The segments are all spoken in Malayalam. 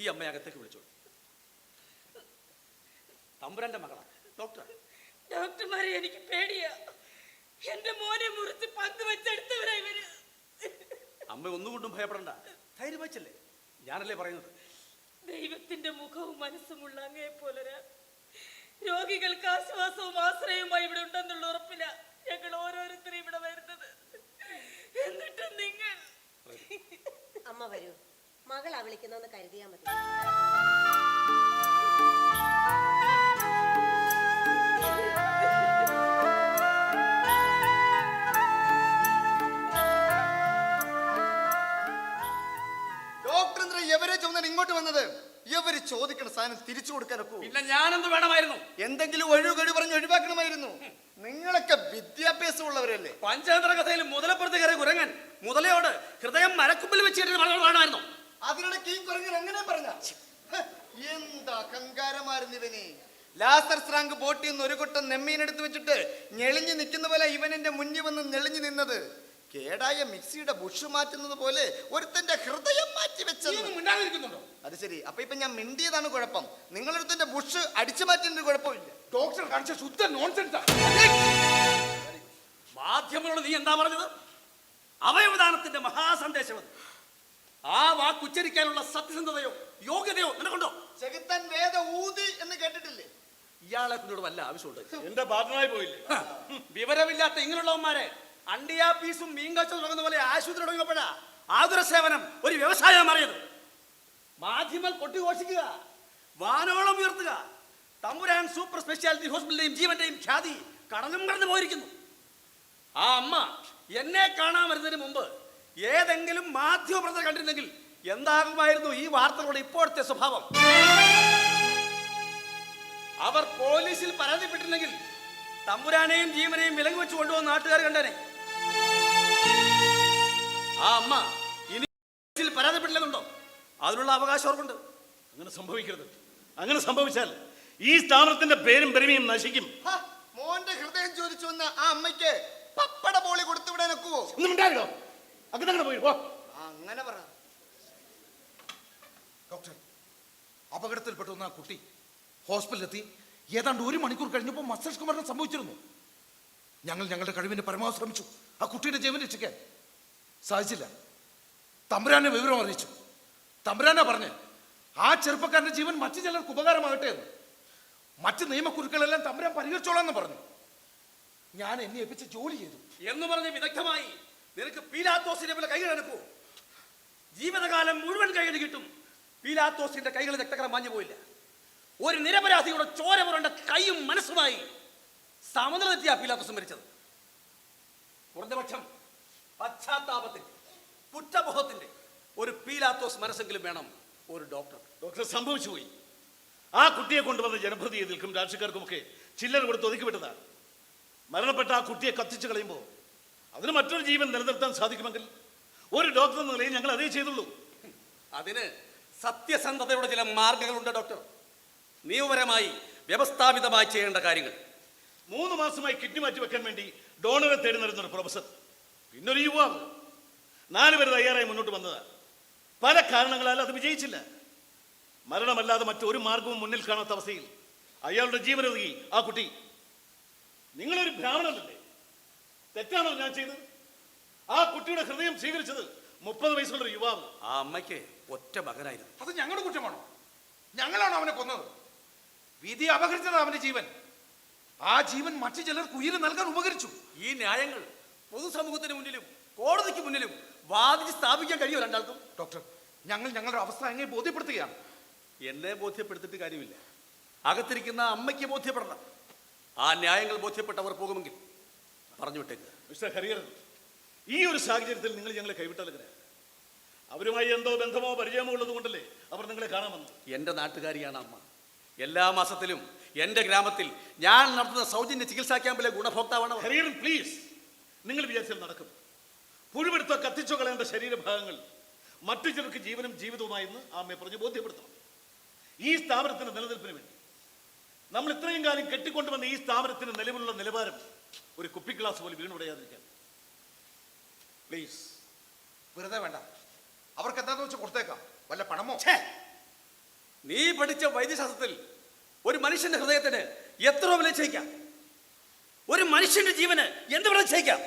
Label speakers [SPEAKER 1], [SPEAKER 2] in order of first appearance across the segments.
[SPEAKER 1] ഈ അമ്മയെ അകത്തേക്ക് വിളിച്ചോളൂ തമ്പുരാന്റെ മകളാ. ഡോക്ടർ
[SPEAKER 2] ഡോക്ടർമാരെ എനിക്ക് പേടിയാ. എന്റെ മോനെ മുറിച്ച് പന്ത് വെച്ചെടുത്തവരാ ഇവർ.
[SPEAKER 1] അമ്മ ഒന്നുകൊണ്ടും ഭയപ്പെടണ്ട. ധൈര്യം വെച്ചല്ലേ? ഞാനല്ലേ പറയുന്നത്?
[SPEAKER 2] ദൈവത്തിന്റെ മുഖവും മനസ്സുമുള്ള അങ്ങേ പോലൊരാ. രോഗികൾക്ക് ആശ്വാസവും ആശ്രയവുമായി ഇവിടെ ഉണ്ടെന്നുള്ള ഉറപ്പില്ല ഞങ്ങൾ ഓരോരുത്തരും ഇവിടെ വരുന്നത്. എന്നിട്ട് നിങ്ങൾ
[SPEAKER 3] അമ്മ വരൂ. മകളാ വിളിക്കുന്നതെന്ന് കരുതിയാൽ മതി.
[SPEAKER 4] ഇങ്ങോട്ട് വന്നത്? ഇവർ ചോദിക്കണ സാധനം തിരിച്ചു കൊടുക്കാനൊക്കെ
[SPEAKER 1] പിന്നെ ഞാനെന്ത് വേണമായിരുന്നു?
[SPEAKER 4] എന്തെങ്കിലും പറഞ്ഞ് ഒഴിവാക്കണമായിരുന്നു. നിങ്ങളൊക്കെ വിദ്യാഭ്യാസം ഉള്ളവരല്ലേ
[SPEAKER 1] പഞ്ചതന്ത്ര കഥയിൽ മുതലപ്പുറത്ത് കയറി കുരങ്ങൻ മുതലയോട് ഹൃദയം മരക്കുമ്പിൽ വെച്ചിട്ട് വേണമായിരുന്നു
[SPEAKER 4] ഈ കുരങ്ങൻ എങ്ങനെ പറഞ്ഞ? എന്താ അഹങ്കാരമായിരുന്നു ഇവന് ലാസർ സ്രാങ്ക് ബോട്ടിൽ നിന്ന് ഒരു കൊട്ടം നെമ്മീനെടുത്ത് വെച്ചിട്ട് ഞെളിഞ്ഞു നിൽക്കുന്ന പോലെ ഇവൻ മുന്നിൽ വന്ന് നെളിഞ്ഞു നിന്നത്. കേടായ മിക്സിയുടെ ബുഷ് മാറ്റുന്നത് പോലെ ഒരുത്തന്റെ ഹൃദയം മാറ്റി
[SPEAKER 5] വെച്ചിരിക്കുന്നുണ്ടോ
[SPEAKER 4] അത് ശരി. അപ്പൊ ഇപ്പൊ ഞാൻ മിണ്ടിയതാണ് കുഴപ്പം. നിങ്ങളൊരുത്തന്റെ ബുഷ് അടിച്ചു മാറ്റുന്നതിന് കുഴപ്പമില്ല.
[SPEAKER 5] ഡോക്ടർ കാണിച്ച ശുദ്ധ നോൺസെൻസാ.
[SPEAKER 1] മാധ്യമങ്ങളോട് നീ എന്താ പറഞ്ഞത്? അവയവദാനത്തിന്റെ മഹാസന്ദേശം അത് വാക്ക് ഉച്ചരിക്കാനുള്ള സത്യസന്ധതയോ യോഗ്യതയോ നിനക്കുണ്ടോ?
[SPEAKER 4] ചെകുത്തൻ വേദ ഊതി എന്ന് കേട്ടിട്ടില്ലേ?
[SPEAKER 1] ഇയാളെ കുഞ്ഞോട് വല്ല ആവശ്യമുണ്ട്?
[SPEAKER 5] എന്റെ ഭാഗമായി പോയില്ലേ?
[SPEAKER 1] വിവരമില്ലാത്ത ഇങ്ങനെയുള്ളവന്മാരെ അണ്ടിയാ പീസും മീൻകച്ച തുടങ്ങുന്ന പോലെ ആശുപത്രി തുടങ്ങിയപ്പോഴാ ആതുര സേവനം ഒരു വ്യവസായം മാറിയത്. മാധ്യമ കൊട്ടിഘോഷിക്കുക വാനോളം ഉയർത്തുക. തമ്പുരാൻ സൂപ്പർ സ്പെഷ്യാലിറ്റി ഹോസ്പിറ്റലിന്റെയും ജീവന്റെയും ഖ്യാതി കടലും കടന്നു പോയിരിക്കുന്നു. ആ അമ്മ എന്നെ കാണാൻ വരുന്നതിന് മുമ്പ് ഏതെങ്കിലും മാധ്യമപ്രവർത്തകർ കണ്ടിരുന്നെങ്കിൽ എന്താകുമായിരുന്നു ഈ വാർത്തകളുടെ ഇപ്പോഴത്തെ സ്വഭാവം? അവർ പോലീസിൽ പരാതിപ്പെട്ടിരുന്നെങ്കിൽ തമ്പുരാനെയും ജീവനെയും വിലങ്ങ് വെച്ച് കൊണ്ടുവന്ന നാട്ടുകാർ കണ്ടനെ. ആ അമ്മ ഇനി പോലീസിൽ പരാതിപ്പെട്ടില്ലെന്നുണ്ടോ? അതിനുള്ള അവകാശം അവർക്കുണ്ട്.
[SPEAKER 5] അങ്ങനെ സംഭവിക്കരുത്. അങ്ങനെ സംഭവിച്ചാൽ ഈ സ്ഥാപനത്തിന്റെ പേരും പെരുമയും നശിക്കും.
[SPEAKER 4] മോന്റെ ഹൃദയം ചോദിച്ചു വന്ന ആ അമ്മയ്ക്ക് പപ്പട പോളി കൊടുത്തുവിടാൻ ഒക്കുവോ
[SPEAKER 5] ഒന്നും ഉണ്ടായില്ലോ അങ്ങനെ പോയി
[SPEAKER 4] അങ്ങനെ പറ.
[SPEAKER 6] ഡോക്ടർ അപകടത്തിൽപ്പെട്ടു ആ കുട്ടി. ഹോസ്പിറ്റലിലെത്തി. ഏതാണ്ട് ഒരു മണിക്കൂർ കഴിഞ്ഞപ്പോൾ മസ്തിഷ്ക മരണം സംഭവിച്ചിരുന്നു. ഞങ്ങൾ ഞങ്ങളുടെ കഴിവിന് പരമാവധി ശ്രമിച്ചു ആ കുട്ടിയുടെ ജീവൻ രക്ഷിക്കാൻ. സാധിച്ചില്ല. തമ്പുരാനെ വിവരം അറിയിച്ചു. തമ്പുരാനെ പറഞ്ഞ് ആ ചെറുപ്പക്കാരന്റെ ജീവൻ മറ്റു ചിലർക്ക് ഉപകാരമാകട്ടെ എന്ന്. മറ്റ് നിയമക്കുരുക്കളെല്ലാം തമ്പുരാൻ പരിഹരിച്ചോളാം എന്ന് പറഞ്ഞു. ഞാൻ എന്നെ ഏൽപ്പിച്ച് ജോലി ചെയ്തു.
[SPEAKER 1] എന്ന് പറഞ്ഞ് വിദഗ്ധമായി. നിനക്ക് പീലാത്തോസിനെ പോലെ കൈകൾ എടുക്കൂ ജീവിതകാലം മുഴുവൻ കൈകൾ കിട്ടും. പീലാത്തോസിന്റെ കൈകൾ രക്തകരം മാഞ്ഞു പോയില്ല. ഒരു നിരപരാധിയുടെ ചോര പുരണ്ട കൈയും മനസ്സുമായി സമനിലെത്തിയ പീലാത്തോസ് മരിച്ചത്. കുറഞ്ഞപക്ഷം പശ്ചാത്താപത്തിന്റെ കുറ്റബോധത്തിന്റെ ഒരു പീലാത്തോസ് മനസ്സെങ്കിലും വേണം ഒരു ഡോക്ടർ.
[SPEAKER 5] ഡോക്ടർ സംഭവിച്ചു പോയി. ആ കുട്ടിയെ കൊണ്ടുവന്ന ജനപ്രതിനിധികൾക്കും രാഷ്ട്രീയക്കാർക്കുമൊക്കെ ചില്ലറ കൊടുത്ത് ഒതുക്കി വിട്ടതാണ് മരണപ്പെട്ട ആ കുട്ടിയെ കത്തിച്ചു കളയുമ്പോൾ അതിന് മറ്റൊരു ജീവൻ നിലനിർത്താൻ സാധിക്കുമെങ്കിൽ ഒരു ഡോക്ടർ എന്ന നിലയിൽ ഞങ്ങൾ അതേ ചെയ്തുള്ളൂ.
[SPEAKER 1] അതിന് സത്യസന്ധതയുടെ ചില മാർഗങ്ങളുണ്ട് ഡോക്ടർ. നിയമപരമായി വ്യവസ്ഥാപിതമായി ചെയ്യേണ്ട കാര്യങ്ങൾ.
[SPEAKER 5] മൂന്ന് മാസമായി കിഡ്നി മാറ്റി വെക്കാൻ വേണ്ടി ഡോണറെ തേടി നടന്ന ഒരു പ്രൊഫസർ പിന്നൊരു യുവാവ്. നാലുപേർ തയ്യാറായി മുന്നോട്ട് വന്നതാണ് പല കാരണങ്ങളാൽ അത് വിജയിച്ചില്ല. മരണമല്ലാതെ മറ്റൊരു മാർഗവും മുന്നിൽ കാണാത്ത അവസ്ഥയിൽ അയാളുടെ ജീവനൊതുങ്ങി. ആ കുട്ടി നിങ്ങളൊരു ബ്രാഹ്മണനല്ലേ? തെറ്റാണോ ഞാൻ ചെയ്തത്. ആ കുട്ടിയുടെ ഹൃദയം സ്വീകരിച്ചത് മുപ്പത് വയസ്സുള്ള ഒരു യുവാവ്.
[SPEAKER 1] ആ അമ്മയ്ക്ക് ഒറ്റ മകനായിരുന്നു.
[SPEAKER 6] അത് ഞങ്ങളുടെ കുറ്റമാണോ? ഞങ്ങളാണ് അവനെ കൊന്നത്? വിധി അപഹരിച്ചത് അവന്റെ ജീവൻ. ആ ജീവൻ മറ്റു ചിലർക്ക് ഉയിര് നൽകാൻ ഉപകരിച്ചു.
[SPEAKER 1] ഈ ന്യായങ്ങൾ പൊതുസമൂഹത്തിന് മുന്നിലും കോടതിക്ക് മുന്നിലും വാദിച്ച് സ്ഥാപിക്കാൻ കഴിയുമോ രണ്ടാൾക്കും?
[SPEAKER 6] ഡോക്ടർ ഞങ്ങൾ ഞങ്ങളുടെ അവസ്ഥ അങ്ങനെ ബോധ്യപ്പെടുത്തുകയാണ്.
[SPEAKER 1] എന്നെ ബോധ്യപ്പെടുത്തിയിട്ട് കാര്യമില്ല. അകത്തിരിക്കുന്ന അമ്മയ്ക്ക് ബോധ്യപ്പെടണം. ആ ന്യായങ്ങൾ ബോധ്യപ്പെട്ടവർ പോകുമെങ്കിൽ പറഞ്ഞു വിട്ടേക്ക്
[SPEAKER 5] മിസ്റ്റർ ഹരിയർ ഈ ഒരു സാഹചര്യത്തിൽ നിങ്ങൾ ഞങ്ങളെ കൈവിട്ടാലെങ്ങനെ അവരുമായി എന്തോ ബന്ധമോ പരിചയമോ ഉള്ളത് കൊണ്ടല്ലേ അവർ നിങ്ങളെ കാണാൻ വന്നു
[SPEAKER 1] എന്റെ നാട്ടുകാരിയാണ് അമ്മ. എല്ലാ മാസത്തിലും എന്റെ ഗ്രാമത്തിൽ ഞാൻ നടത്തുന്ന സൗജന്യ ചികിത്സാ ക്യാമ്പിലെ ഗുണഭോക്താവാണ്
[SPEAKER 5] ഹരിയർ പ്ലീസ് നിങ്ങൾ വിചാരിച്ചാൽ നടക്കും. പുഴുവെടുത്ത കത്തിച്ചോ കളയേണ്ട ശരീരഭാഗങ്ങൾ മറ്റു ചിലർക്ക് ജീവനും ജീവിതവുമായെന്ന് ആമ്മയെ പറഞ്ഞ് ബോധ്യപ്പെടുത്തണം. ഈ സ്ഥാപനത്തിന്റെ നിലനിൽപ്പിന് വേണ്ടി. നമ്മൾ ഇത്രയും കാലം കെട്ടിക്കൊണ്ടുവന്ന ഈ സ്ഥാപനത്തിന്റെ നിലവിലുള്ള നിലവാരം ഒരു കുപ്പി ഗ്ലാസ് പോലും വീണ് ഉടയാതിരിക്കാൻ. പ്ലീസ്
[SPEAKER 6] വെറുതെ വേണ്ട. അവർക്ക് എന്താന്ന് വെച്ചാൽ കൊടുത്തേക്കാം. വല്ല പണമോ?
[SPEAKER 1] നീ പഠിച്ച വൈദ്യശാസ്ത്രത്തിൽ ഒരു മനുഷ്യന്റെ ഹൃദയത്തിന് എത്ര വില ചെയ്യിക്കാം ഒരു മനുഷ്യന്റെ ജീവന് എന്ത് വില ചെയ്യിക്കാം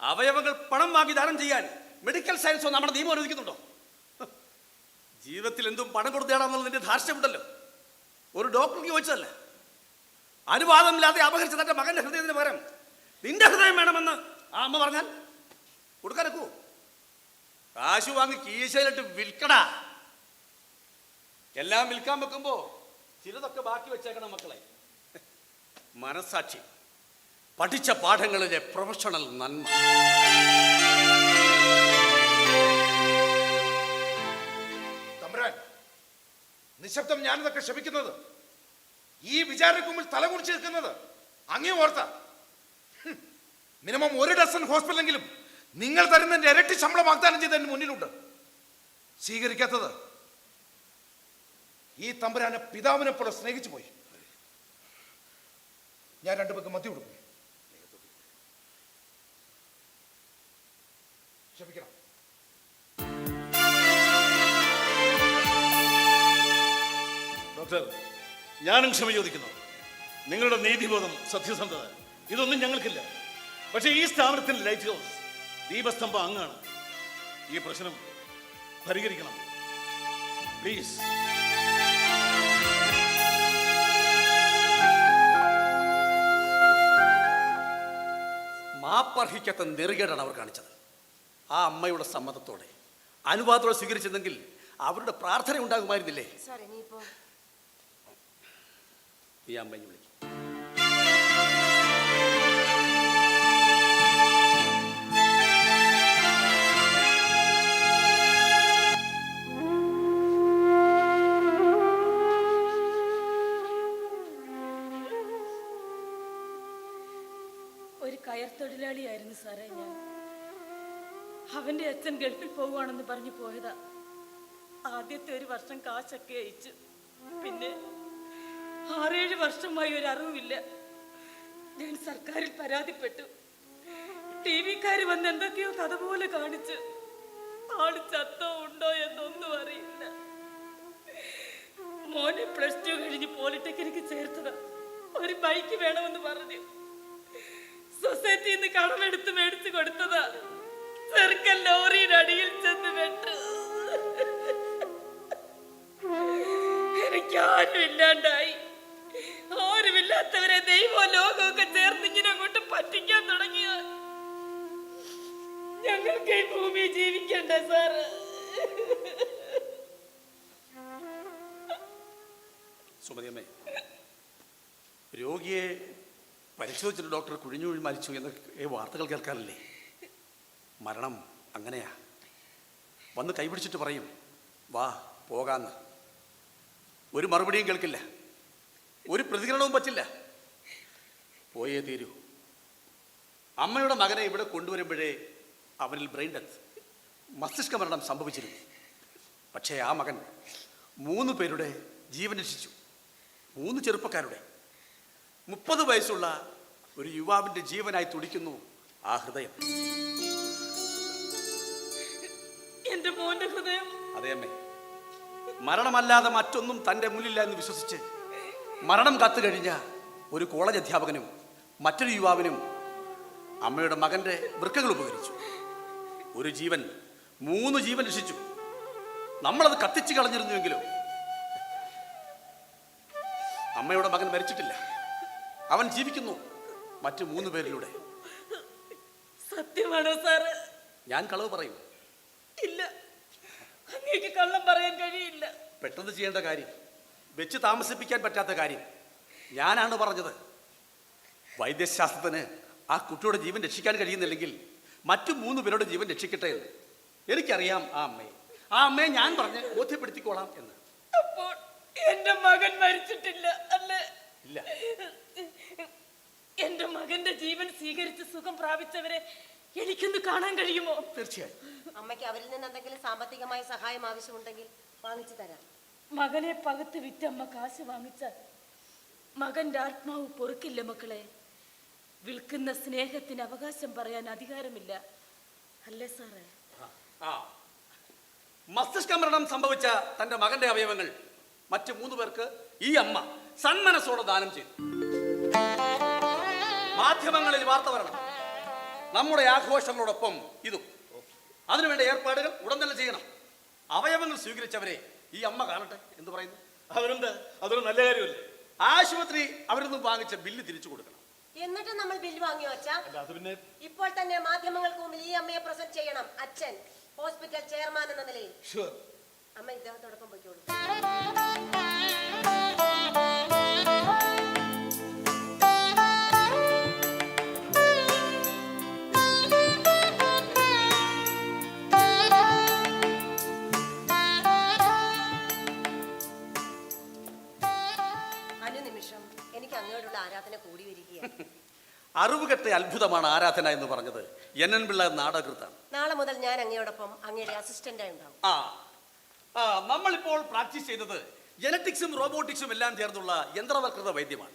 [SPEAKER 1] അവയവങ്ങൾ പണം വാങ്ങി ദാനം ചെയ്യാൻ മെഡിക്കൽ സയൻസോ നമ്മുടെ നിയമം അനുവദിക്കുന്നുണ്ടോ? ജീവിതത്തിൽ എന്തും പണം കൊടുത്ത് നേടാമെന്നുള്ളതിന്റെ ധാർഷ്ട്യമുണ്ടല്ലോ. ഒരു ഡോക്ടർക്ക് ചോദിച്ചതല്ല? അനുവാദമില്ലാതെ അപഹരിച്ച തന്റെ മകന്റെ ഹൃദയത്തിന് പകരം നിന്റെ ഹൃദയം വേണമെന്ന് ആ അമ്മ പറഞ്ഞാൽ കൊടുക്കാനൊക്കൂ കാശ് വാങ്ങി കീശയിലിട്ട് വിൽക്കടാ. എല്ലാം വിൽക്കാൻ വെക്കുമ്പോ ചിലതൊക്കെ ബാക്കി വെച്ചേക്കണം മക്കളെ. മനസാക്ഷി പഠിച്ച പാഠങ്ങളിലെ പ്രൊഫഷണൽ നന്മ.
[SPEAKER 6] നിശബ്ദം ഞാനിതൊക്കെ ക്ഷമിക്കുന്നത്. ഈ വിചാരക്ക് മുമ്പിൽ തലകുറിച്ച് നിൽക്കുന്നത് അങ്ങേ ഓർത്ത. മിനിമം ഒരു ഡസൻ ഹോസ്പിറ്റലെങ്കിലും നിങ്ങൾ തരുന്നതിന്റെ ഇരട്ടി ശമ്പളം വാഗ്ദാനം ചെയ്ത് എന്റെ മുന്നിലുണ്ട്. സ്വീകരിക്കാത്തത് ഈ തമ്പുരാനെ പിതാവിനെ പോലെ സ്നേഹിച്ചു പോയി. ഞാൻ രണ്ടു പേർക്ക് മത്തി കൊടുക്കും. ക്ഷമിക്കണം.
[SPEAKER 5] ഡോക്ടർ ഞാനും ക്ഷമ ചോദിക്കുന്നു. നിങ്ങളുടെ നീതിബോധം സത്യസന്ധത ഇതൊന്നും ഞങ്ങൾക്കില്ല. പക്ഷേ ഈ സ്ഥാപനത്തിൽ ലൈറ്റ് ഹൗസ് ദീപസ്തംഭം അങ്ങാണ്. ഈ പ്രശ്നം പരിഹരിക്കണം. പ്ലീസ്
[SPEAKER 1] മാപ്പർഹിക്കത്ത നെറുകേടാണ് അവർ കാണിച്ചത്. ആ അമ്മയുടെ സമ്മതത്തോടെ. അനുവാദത്തോടെ സ്വീകരിച്ചിരുന്നെങ്കിൽ അവരുടെ പ്രാർത്ഥന ഉണ്ടാകുമായിരുന്നില്ലേ? ഈ അമ്മയെ വിളിക്കും.
[SPEAKER 2] ഒരു കയർ തൊഴിലാളിയായിരുന്നു സാറേ ഞാൻ. അവന്റെ അച്ഛൻ ഗൾഫിൽ പോവുകയാണെന്ന് പറഞ്ഞു പോയതാ. ആദ്യത്തെ ഒരു വർഷം കാശൊക്കെ അയച്ചു. പിന്നെ ആറേഴ് വർഷമായി ഒരു അറിവില്ല ഞാൻ സർക്കാരിൽ പരാതിപ്പെട്ടു. ടി വിക്കാർ വന്ന് എന്തൊക്കെയോ കഥ പോലെ കാണിച്ചു ആൾ ചത്തോ ഉണ്ടോ എന്നൊന്നും അറിയില്ല. മോനെ പ്ലസ് ടു കഴിഞ്ഞ് പോളിടെക്നിക്ക് ചേർത്തതാ. ഒരു ബൈക്ക് വേണമെന്ന് പറഞ്ഞു. സൊസൈറ്റിയിൽ നിന്ന് കടമെടുത്ത് മേടിച്ചു കൊടുത്തതാ. ചെറുക്കൻ ലോറിയുടെ അടിയിൽ ചെന്ന് വെട്ടു. എനിക്കാരും ഇല്ലാണ്ടായി ആരുമില്ലാത്തവരെ ദൈവവും ലോകമൊക്കെ ചേർന്ന് ഇങ്ങനെ അങ്ങോട്ട് പറ്റിക്കാൻ തുടങ്ങിയ. ഞങ്ങൾക്ക് ഈ ഭൂമിയിൽ ജീവിക്കണ്ട സാറ്.
[SPEAKER 1] രോഗിയെ പരിശോധിച്ചിട്ട് ഡോക്ടർ കുഴിഞ്ഞു കുഴി മരിച്ചു എന്ന വാർത്തകൾ കേൾക്കാറില്ലേ? മരണം അങ്ങനെയാ. വന്ന് കൈപിടിച്ചിട്ട് പറയും വാ പോകാന്ന്. ഒരു മറുപടിയും കേൾക്കില്ല. ഒരു പ്രതികരണവും പറ്റില്ല. പോയേ തീരൂ. അമ്മയുടെ മകനെ ഇവിടെ കൊണ്ടുവരുമ്പോഴേ അവനിൽ ബ്രെയിൻ ഡെത്ത് മസ്തിഷ്ക മരണം സംഭവിച്ചിരുന്നു. പക്ഷേ ആ മകൻ മൂന്ന് പേരുടെ ജീവൻ രക്ഷിച്ചു. മൂന്ന് ചെറുപ്പക്കാരുടെ. മുപ്പത് വയസ്സുള്ള ഒരു യുവാവിന്റെ ജീവനായി തുടിക്കുന്നു ആ ഹൃദയം.
[SPEAKER 2] എന്റെ മോന്റെ ഹൃദയം.
[SPEAKER 1] അതേ അമ്മേ. മരണമല്ലാതെ മറ്റൊന്നും തന്റെ മുന്നില്ല എന്ന് വിശ്വസിച്ച് മരണം കാത്തു കഴിഞ്ഞ ഒരു കോളേജ് അധ്യാപകനും മറ്റൊരു യുവാവിനും അമ്മയുടെ മകന്റെ വൃക്കകൾ ഉപകരിച്ചു. ഒരു ജീവൻ മൂന്ന് ജീവൻ രക്ഷിച്ചു. നമ്മളത് കത്തിച്ചു കളഞ്ഞിരുന്നുവെങ്കിലും അമ്മയുടെ മകൻ മരിച്ചിട്ടില്ല. അവൻ ജീവിക്കുന്നു മറ്റു മൂന്ന് പേരിലൂടെ.
[SPEAKER 2] സത്യമാണോ സാറ്?
[SPEAKER 1] ഞാൻ കളവ് പറയും.
[SPEAKER 2] ഇല്ല. അങ്ങേക്ക് കള്ളം പറയാൻ കഴിയില്ല.
[SPEAKER 1] പെട്ടെന്ന് ചെയ്യേണ്ട കാര്യം വെച്ച് താമസിപ്പിക്കാൻ പറ്റാത്ത കാര്യം. ഞാനാണ് പറഞ്ഞത്. വൈദ്യശാസ്ത്രത്തിന് ആ കുട്ടിയുടെ ജീവൻ രക്ഷിക്കാൻ കഴിയുന്നില്ലെങ്കിൽ മറ്റു മൂന്ന് പേരുടെ ജീവൻ രക്ഷിക്കട്ടെ എന്ന്. എനിക്കറിയാം ആ അമ്മയെ. ആ അമ്മയെ ഞാൻ പറഞ്ഞ് ബോധ്യപ്പെടുത്തിക്കോളാം എന്ന്.
[SPEAKER 2] അപ്പോൾ എന്റെ മകൻ മരിച്ചിട്ടില്ല അല്ലേ?
[SPEAKER 1] ഇല്ല.
[SPEAKER 2] എന്റെ മകന്റെ ജീവൻ സ്വീകരിച്ച് സുഖം പ്രാപിച്ചവരെ എനിക്കൊന്ന് കാണാൻ കഴിയുമോ?
[SPEAKER 1] തീർച്ചയായും.
[SPEAKER 3] അമ്മയ്ക്ക് അവരിൽ നിന്ന് എന്തെങ്കിലും സാമ്പത്തികമായ സഹായം ആവശ്യമുണ്ടെങ്കിൽ വാങ്ങിച്ചു തരാം.
[SPEAKER 2] മകനെ പകത്ത് വിറ്റമ്മ കാശ് വാങ്ങിച്ചാൽ മകന്റെ ആത്മാവ് പൊറുക്കില്ല മക്കളെ. വിൽക്കുന്ന സ്നേഹത്തിന് അവകാശം പറയാൻ അധികാരമില്ല. അല്ലേ സാറേ?
[SPEAKER 1] ആ മസ്തിഷ്ക മരണം സംഭവിച്ച തന്റെ മകന്റെ അവയവങ്ങൾ മറ്റു മൂന്ന് പേർക്ക് ഈ അമ്മ സന്മനസ്സോടെ ദാനം ചെയ്തു. മാധ്യമങ്ങളിൽ വാർത്ത വരണം. നമ്മുടെ ആഘോഷങ്ങളോടൊപ്പം ഇതും. അതിനുവേണ്ട ഏർപ്പാടുകൾ ഉടൻ തന്നെ ചെയ്യണം. അവയവങ്ങൾ സ്വീകരിച്ചവരെ ഈ അമ്മ കാണട്ടെ എന്ന് പറയുന്നു.
[SPEAKER 5] അവരെന്ത്? അതൊരു നല്ല കാര്യമല്ലേ?
[SPEAKER 1] ആശുപത്രി അവരൊന്ന് വാങ്ങിച്ച ബില്ല് തിരിച്ചു കൊടുക്കണം.
[SPEAKER 3] എന്നിട്ട് നമ്മൾ ബില്ല് വാങ്ങിയോ
[SPEAKER 5] പിന്നെ
[SPEAKER 3] ഇപ്പോൾ തന്നെ മാധ്യമങ്ങൾക്ക് മുമ്പിൽ ഈ അമ്മയെ പ്രസന്റ് ചെയ്യണം. അച്ഛൻ ഹോസ്പിറ്റൽ ചെയർമാൻ എന്ന നിലയിൽ. അമ്മ ഇദ്ദേഹത്തോടൊപ്പം പോയിക്കോളൂ. എനിക്ക് ആരാധന കൂടി വരികയാണ്.
[SPEAKER 1] അറിവുകെട്ട അത്ഭുതമാണ് ആരാധന എന്ന് പറഞ്ഞത്. എൻ എൻ പിള്ള നാടകൃത്താണ്.
[SPEAKER 3] നാളെ മുതൽ ഞാൻ അങ്ങയോടൊപ്പം അങ്ങയുടെ അസിസ്റ്റന്റായി ഉണ്ടാവും.
[SPEAKER 1] ആ ആ നമ്മളിപ്പോൾ പ്രാക്ടീസ് ചെയ്തത് ജനറ്റിക്സും റോബോട്ടിക്സും എല്ലാം ചേർന്നുള്ള യന്ത്രവൽകൃത വൈദ്യമാണ്.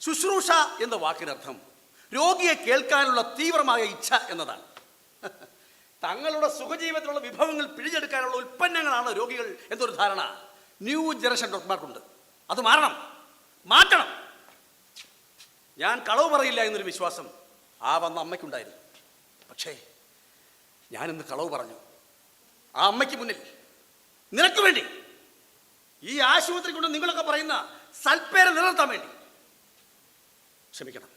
[SPEAKER 1] ശുശ്രൂഷ എന്ന വാക്കിനർത്ഥം രോഗിയെ കേൾക്കാനുള്ള തീവ്രമായ ഇച്ഛ എന്നതാണ്. തങ്ങളുടെ സുഖജീവിതത്തിലുള്ള വിഭവങ്ങൾ പിഴിഞ്ഞെടുക്കാനുള്ള ഉൽപ്പന്നങ്ങളാണ് രോഗികൾ എന്നൊരു ധാരണ ന്യൂ ജനറേഷൻ ഡോക്ടർമാർക്കുണ്ട്. അത് മാറണം. മാറ്റണം. ഞാൻ കളവ് പറയില്ല എന്നൊരു വിശ്വാസം ആ വന്ന അമ്മയ്ക്കുണ്ടായിരുന്നു. പക്ഷേ ഞാനിന്ന് കളവ് പറഞ്ഞു. ആ അമ്മയ്ക്ക് മുന്നിൽ നിനക്ക് വേണ്ടി ഈ ആശുപത്രി കൊണ്ട് നിങ്ങളൊക്കെ പറയുന്ന സൽപ്പേരെ നിലനിർത്താൻ വേണ്ടി. ക്ഷമിക്കണം.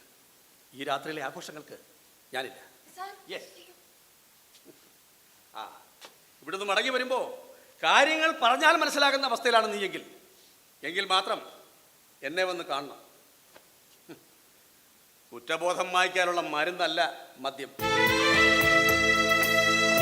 [SPEAKER 1] ഈ രാത്രിയിലെ ആഘോഷങ്ങൾക്ക് ഞാനില്ല. യെസ് ആ ഇവിടുന്ന് മടങ്ങി വരുമ്പോൾ കാര്യങ്ങൾ പറഞ്ഞാൽ മനസ്സിലാകുന്ന അവസ്ഥയിലാണ് നീയെങ്കിൽ. എങ്കിൽ മാത്രം എന്നെ വന്ന് കാണണം. കുറ്റബോധം വായിക്കാനുള്ള മരുന്നല്ല മദ്യം.